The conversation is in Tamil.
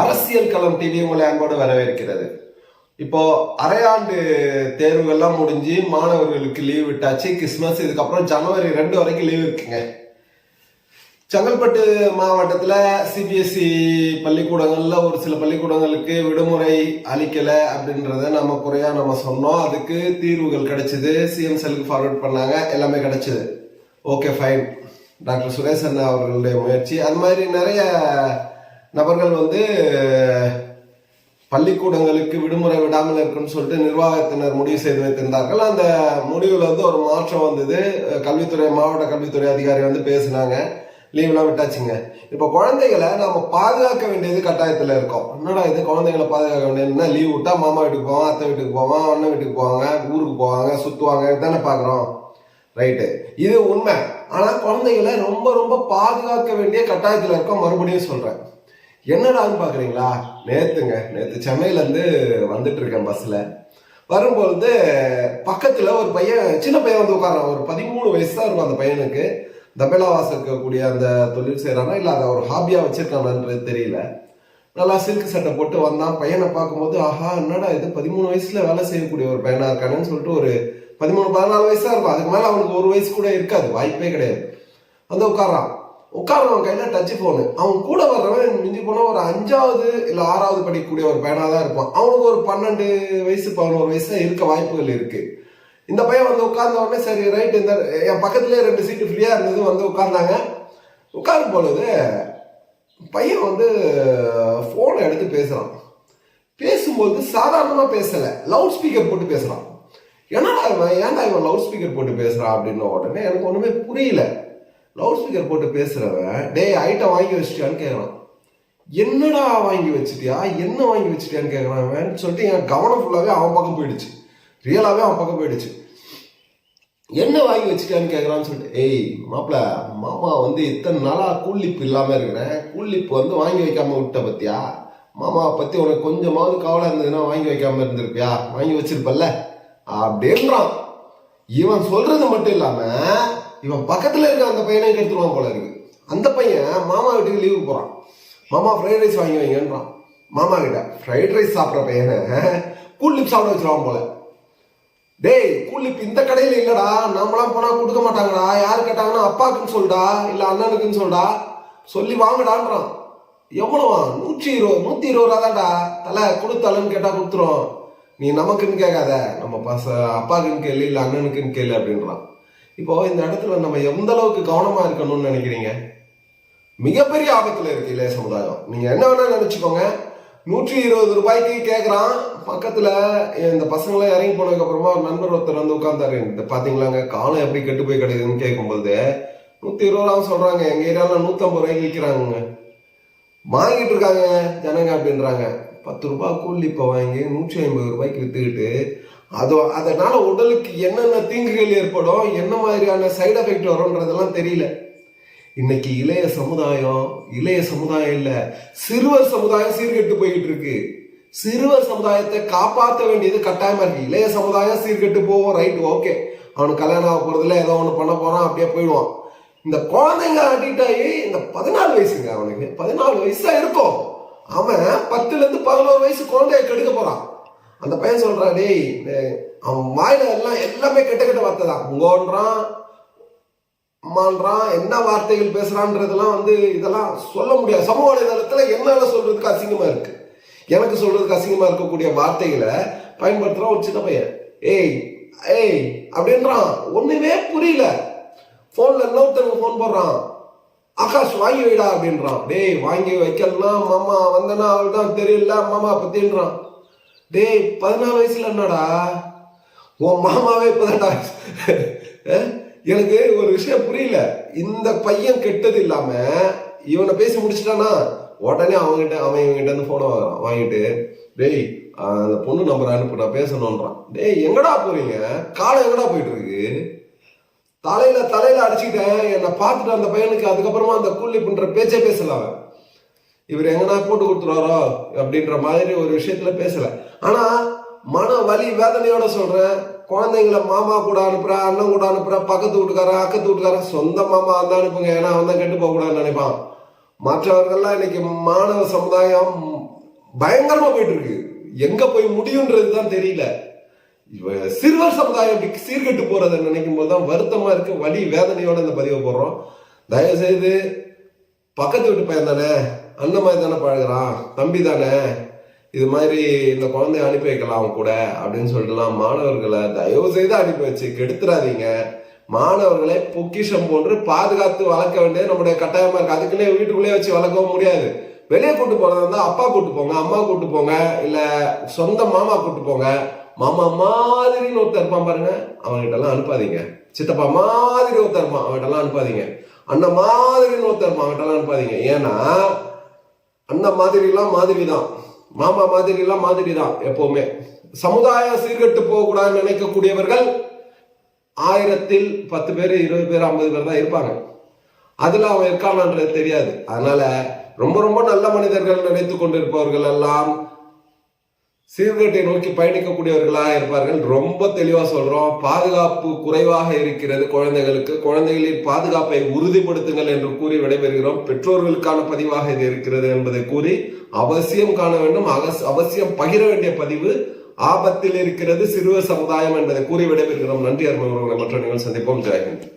அரசியல் களம் டிவி உங்களை அன்போடு வரவேற்கிறது. இப்போ அரையாண்டு தேர்வுகள்லாம் முடிஞ்சு மாணவர்களுக்கு லீவ் விட்டாச்சு கிறிஸ்மஸ் இதுக்கப்புறம் ஜனவரி ரெண்டு வரைக்கும் லீவ் இருக்குங்க. செங்கல்பட்டு மாவட்டத்தில் சிபிஎஸ்சி பள்ளிக்கூடங்களில் ஒரு சில பள்ளிக்கூடங்களுக்கு விடுமுறை அளிக்கலை அப்படின்றத நம்ம குறையாக நம்ம சொன்னோம். அதுக்கு தீர்வுகள் கிடைச்சிது. சிஎம் செல்லுக்கு ஃபார்வர்ட் பண்ணாங்க. எல்லாமே கிடைச்சிது. ஓகே ஃபைன் டாக்டர் சுரேஷ் அண்ணா அவர்களுடைய முயற்சி. அது மாதிரி நிறைய நபர்கள் வந்து பள்ளிக்கூடங்களுக்கு விடுமுறை விடாமல் இருக்குன்னு சொல்லிட்டு நிர்வாகத்தினர் முடிவு செய்து வைத்திருந்தார்கள். அந்த முடிவில் வந்து ஒரு மாற்றம் வந்தது. கல்வித்துறை மாவட்ட கல்வித்துறை அதிகாரி வந்து பேசினாங்க. லீவ்லாம் விட்டாச்சுங்க. இப்போ குழந்தைகளை நம்ம பாதுகாக்க வேண்டியது கட்டாயத்தில் இருக்கோம். என்னடா இது குழந்தைகளை பாதுகாக்க வேண்டியதுன்னா லீவ் விட்டா மாமா வீட்டுக்கு போவான் அத்தை வீட்டுக்கு போவான் அண்ணன் வீட்டுக்கு போவாங்க ஊருக்கு போவாங்க சுற்றுவாங்க இதுதானே பார்க்குறோம் ரைட்டு. இது உண்மை. ஆனால் குழந்தைகளை ரொம்ப ரொம்ப பாதுகாக்க வேண்டிய கட்டாயத்தில் இருக்கோம். மறுபடியும் சொல்கிறேன் என்னடான்னு பார்க்குறீங்களா நேற்றுங்க நேற்று சென்னையிலேருந்து வந்துட்டு இருக்கேன் பஸ்ஸில் வரும்பொழுது பக்கத்தில் ஒரு பையன் சின்ன பையன் வந்து உட்காரான் ஒரு பதிமூணு வயசு தான் இருக்கும் அந்த பையனுக்கு. தபேலாவாச இருக்கக்கூடிய அந்த தொழில் செய்கிறானா இல்லை அதை ஒரு ஹாபியாக வச்சுருக்கானான்றது தெரியல. நல்லா சில்க் சட்டை போட்டு வந்தான். பையனை பார்க்கும்போது ஆஹா என்னடா இது? பதிமூணு வயசில் வேலை செய்யக்கூடிய ஒரு பையனாக இருக்கானேன்னு சொல்லிட்டு ஒரு பதிமூணு பதினாலு வயசாக இருக்கும். அதுக்கு மேலே அவனுக்கு ஒரு வயசு கூட இருக்காது. வாய்ப்பே கிடையாது. வந்து உட்காரான் உட்காரவன் கையில டச் போனு அவன் கூட வர்றவன் மிஞ்சி போனா ஒரு அஞ்சாவது இல்ல ஆறாவது படிக்கக்கூடிய ஒரு பையனா தான் இருப்பான். அவனுக்கு ஒரு பன்னெண்டு வயசு பதினோரு வயசுல இருக்க வாய்ப்புகள் இருக்கு. இந்த பையன் வந்து உட்கார்ந்த உடனே சரி ரைட் இந்த என் பக்கத்துலயே ரெண்டு சீட்டு ஃப்ரீயா இருந்தது வந்து உட்கார்ந்தாங்க. உட்காரும் பொழுது பையன் வந்து ஃபோனை எடுத்து பேசுறான். பேசும்போது சாதாரணமா பேசல லவுட் ஸ்பீக்கர் போட்டு பேசுறான். என்னடா இவன் ஏன்டா இவன் லவுட் ஸ்பீக்கர் போட்டு பேசுறான் அப்படின்ன உடனே எனக்கு ஒண்ணுமே புரியல. லவுட் ஸ்பீக்கர் போட்டு பேசுறவன் டே ஐட்டம் வாங்கி வச்சிட்டியான்னு கேட்கறான் என்னடா வாங்கி வச்சிட்டியா? என்ன வாங்கி வச்சிட்டியான்னு கேட்கறான் அவன் சொல்லிட்டு என் கவனம் ஃபுல்லாகவே அவன் பக்கம் போயிடுச்சு. ரியலாகவே அவன் பக்கம் போயிடுச்சு. என்ன வாங்கி வச்சுட்டான்னு கேட்குறான்னு சொல்லிட்டு ஏய் மாப்பிள மாமா வந்து இத்தனை நாளாக கூலிப்பு இல்லாமல் இருக்கிறேன். கூலிப்பு வந்து வாங்கி வைக்காம விட்ட பத்தியா? மாமாவை பற்றி உனக்கு கொஞ்சமாவது கவலை இருந்ததுன்னா வாங்கி வைக்காம இருந்திருப்பியா? வாங்கி வச்சிருப்பல்ல? அப்படின்றான். இவன் சொல்றது மட்டும் இல்லாமல் இவன் பக்கத்தில் இருக்க அந்த பையனையும் கெடுத்துருவான் போல இருக்கு. அந்த பையன் மாமா வீட்டுக்கு லீவு போகிறான் மாமா ஃப்ரைட் ரைஸ் வாங்கி வைங்கன்றான். மாமா கிட்ட ஃப்ரைட் ரைஸ் சாப்பிட்ற பையனை கூலிப் சாப்பிட வச்சிருவான் போல. டேய் கூலிப் இந்த கடையில் இல்லைடா. நம்மளாம் போனால் கொடுக்க மாட்டாங்கடா. யார் கேட்டாங்கன்னா அப்பாக்குன்னு சொல்டா இல்லை அண்ணனுக்குன்னு சொல்டா சொல்லி வாங்கடான்றான். எவ்வளோவா? நூற்றி இருபது நூற்றி இருபது ரூபா தான்டா. தலை கொடுத்தாலன்னு கேட்டால் கொடுத்துரும். நீ நமக்குன்னு கேட்காத. நம்ம பச அப்பாக்குன்னு கேளு இல்லை அண்ணனுக்குன்னு கேளு அப்படின்றான். இப்போ இந்த இடத்துல நம்ம எந்த அளவுக்கு கவனமா இருக்கணும்னு நினைக்கிறீங்க? மிகப்பெரிய ஆபத்துல இருக்கு இளைய சமுதாயம். நீங்க என்ன வேணா நினைச்சுக்கோங்க. நூற்றி இருபது ரூபாய்க்கு கேட்குறான் பக்கத்துல இந்த பசங்களாம் இறங்கி போனதுக்கு அப்புறமா ஒரு நண்பர் ஒருத்தர் வந்து உட்கார்ந்தாரு. இந்த பாத்தீங்களாங்க? காலம் எப்படி கெட்டு போய் கிடைக்குதுன்னு கேட்கும்போது நூத்தி இருபது ரூபா சொல்றாங்க. எங்க ஏரியாவில் நூத்தம்பது ரூபாய்க்கு விற்கிறாங்க வாங்கிட்டு இருக்காங்க ஜனங்க அப்படின்றாங்க. பத்து ரூபாய் கூலி இப்போ வாங்கி நூற்றி ஐம்பது ரூபாய்க்கு வித்துக்கிட்டு அது அதனால உடலுக்கு என்னென்ன தீங்குகள் ஏற்படும் என்ன மாதிரியான சைடு எஃபெக்ட் வரும்ன்றதெல்லாம் தெரியல. இன்னைக்கு இளைய சமுதாயம் இளைய சமுதாயம் இல்ல சிறுவர் சமுதாயம் சீர்கெட்டு போய்கிட்டு இருக்கு சிறுவர் சமுதாயத்தை காப்பாற்ற வேண்டியது கட்டாயமா இருக்கு. இளைய சமுதாயம் சீர்கெட்டு போவோம் ரைட் ஓகே அவனுக்கு கல்யாணம் ஆக போறதுல ஏதோ ஒன்று பண்ண போறான் அப்படியே போயிடுவான். இந்த குழந்தைங்க அடிக்ட் ஆகி இந்த பதினாலு வயசுங்க அவனுக்கு. பதினாலு வயசா இருக்கும். அவன் பத்துல இருந்து பதினோரு வயசு குழந்தைய கெடுக்க போறான். அந்த பையன் சொல்றான் டேய் அவன் வாயில எல்லாம் எல்லாமே கெட்ட கெட்ட வார்த்தை தான். உங்கன்றான் அம்மான்றான் என்ன வார்த்தைகள் பேசுகிறான்றதெல்லாம் வந்து இதெல்லாம் சொல்ல முடியாது. சமூக வலைதளத்துல என்னால சொல்றதுக்கு அசிங்கமா இருக்கு. எனக்கு சொல்றதுக்கு அசிங்கமா இருக்கக்கூடிய வார்த்தைகளை பயன்படுத்துறான் ஒரு சின்ன பையன். ஏய் ஏய் அப்படின்றான். ஒண்ணுமே புரியல. போன்ல இன்னொருத்தனுக்கு ஃபோன் போடுறான். ஆகாஷ் வாங்கி வைடா அப்படின்றான். டேய் வாங்கி வைக்கலாம் மாமா. வந்தனா அவள் தான் தெரியல மாமா பத்தின்றான் டேய் பதினாலு வயசுல என்னடா? உன் மாமாவே இப்பதான்டா எனக்கு ஒரு விஷயம் புரியல. இந்த பையன் கெட்டது இல்லாம இவனை பேசி முடிச்சிட்டானா? உடனே அவன்கிட்ட அவன் இவங்கிட்ட இருந்து போனை வாங்குறான். வாங்கிட்டு டேய் அந்த பொண்ணு நம்பர் அனுப்பு நான் பேசணுன்றான் டேய் எங்கடா போறீங்க? காலம் எங்கடா போயிட்டு இருக்கு தலையில தலையில அடிச்சுக்கிட்டேன். என்னை பார்த்துட்டு அந்த பையனுக்கு அதுக்கப்புறமா அந்த கூலி பண்ற பேச்சே பேசல அவன். இவர் எங்கன்னா போட்டு கொடுத்துருவாரோ அப்படின்ற மாதிரி ஒரு விஷயத்துல பேசல. ஆனா மன வலி வேதனையோட சொல்றேன். குழந்தைங்கள மாமா கூட அனுப்புற அண்ணன் கூட அனுப்புற பக்கத்து வீட்டுக்காரன் அக்கத்து வீட்டுக்காரன் சொந்த மாமா அந்த அனுப்புங்க ஏன்னா அவன் தான் கெட்டு போகக்கூடாதுன்னு நினைப்பான். மற்றவர்கள்லாம் இன்னைக்கு மாணவ சமுதாயம் பயங்கரமா போயிட்டு இருக்கு எங்க போய் முடியுன்றது தான் தெரியல. இவ சிறுவர் சமுதாயம் இப்படி சீர்கெட்டு போறதை நினைக்கும் போது தான் வருத்தமா இருக்கு. வலி வேதனையோட இந்த பதிவை போடுறோம். தயவு செய்து பக்கத்து வீட்டு பையன் தானே அந்த மாதிரி தானே பழகிறான்? தம்பி தானே? இது மாதிரி இந்த குழந்தைய அனுப்பி வைக்கலாம் அவன் கூட அப்படின்னு சொல்லிட்டுலாம் மாணவர்களை தயவு செய்து அனுப்பி வச்சு கெடுத்துறாதீங்க. மாணவர்களை பொக்கிஷம் போன்று பாதுகாத்து வளர்க்க வேண்டியது நம்முடைய கட்டாயமா இருக்கு. அதுக்குள்ளே வீட்டுக்குள்ளேயே வச்சு வளர்க்கவும் முடியாது. வெளியே கூட்டு போறதா இருந்தா அப்பா கூட்டு போங்க அம்மா கூட்டு போங்க இல்ல சொந்த மாமா கூட்டு போங்க. மாமா மாதிரின்னு ஒருத்தர் இருப்பான் பாருங்க அவன்கிட்ட எல்லாம் அனுப்பாதீங்க. சித்தப்பா மாதிரி ஒருத்தர் இருப்பான் அவன்கிட்ட எல்லாம் அனுப்பாதீங்க. அண்ணன் மாதிரின்னு ஒருத்தர் இருப்பான் அவன்கிட்ட எல்லாம் அனுப்பாதீங்க. ஏன்னா அண்ணன் மாதிரிலாம் மாதிரி தான் மாமா மாதிரிலாம் மாதிரி தான் எப்பவுமே. சமுதாயம் சீர்கெட்டு போகக்கூடாதுன்னு நினைக்கக்கூடியவர்கள் ஆயிரத்தில் பத்து பேர் இருபது பேர் ஐம்பது பேர் தான் இருப்பாங்க. அதில் அவன் இருக்கானான்றது தெரியாது. அதனால ரொம்ப ரொம்ப நல்ல மனிதர்கள் நினைத்து கொண்டிருப்பவர்கள் எல்லாம் சீர்கேட்டை நோக்கி பயணிக்கக்கூடியவர்களாக இருப்பார்கள். ரொம்ப தெளிவாக சொல்கிறோம் பாதுகாப்பு குறைவாக இருக்கிறது குழந்தைகளுக்கு. குழந்தைகளின் பாதுகாப்பை உறுதிப்படுத்துங்கள் என்று கூறி விடைபெறுகிறோம். பெற்றோர்களுக்கான பதிவாக இது இருக்கிறது என்பதை கூறி அவசியம் காண வேண்டும். அகஸ்- அவசியம் பகிர வேண்டிய பதிவு ஆபத்தில் இருக்கிறது சிறுவர் சமுதாயம் என்பதை கூறி விடைபெறுகிறோம். நன்றி அருமை மற்ற நீங்கள் சந்திப்போம். ஜெயஹிந்த்